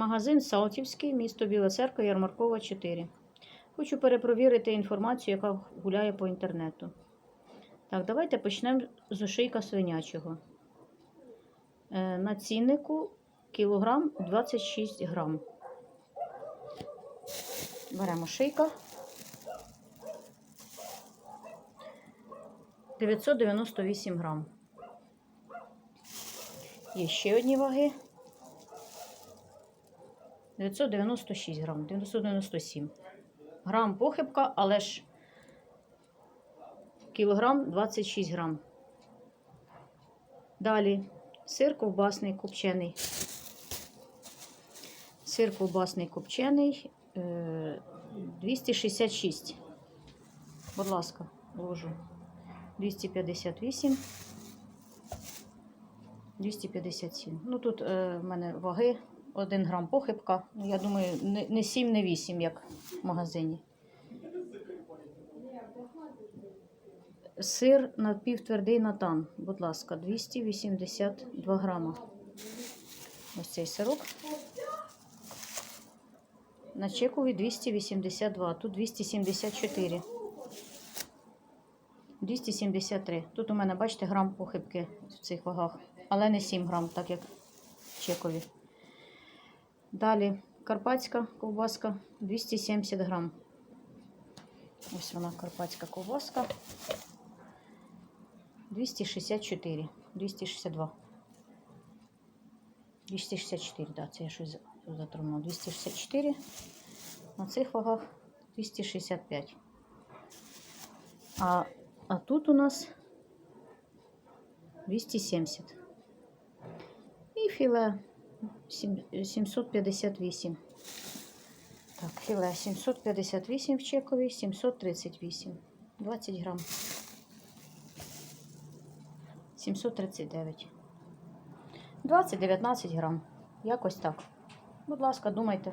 Магазин Салтівський, місто Біла Церква, Ярмаркова, 4. Хочу перепровірити інформацію, яка гуляє по інтернету. Так, давайте почнемо з ошийка свинячого. Е, на ціннику кілограм 26 грам. Беремо шийка. 998 грам. Є ще одні ваги. 996 грам, 997. Грам похибка, але ж кілограм 26 грам. Далі сир ковбасний копчений. Сир ковбасний копчений е, 266. Будь ласка, ложу. 258. 257. Ну тут е, в мене ваги 1 грам похибка. Ну, Я думаю, не 7, не 8, як в магазині. Сир напівтвердий натан, будь ласка, 282 грама. Ось цей сирок. На чекові 282, тут 274. 273. Тут у мене, бачите, грам похибки в цих вагах, але не 7 грам, так як чекові. Далі карпатська ковбаска 270 грам. Ось вона карпатська ковбаска. 264, 262. 264, так, да, це я щось затримала. 264. На цих вагах 265. А, а тут у нас 270. І філе 758. Так, філе 758 в чековій, 738. 20 грам. 739. 20-19 грам. Якось так. Будь ласка, думайте.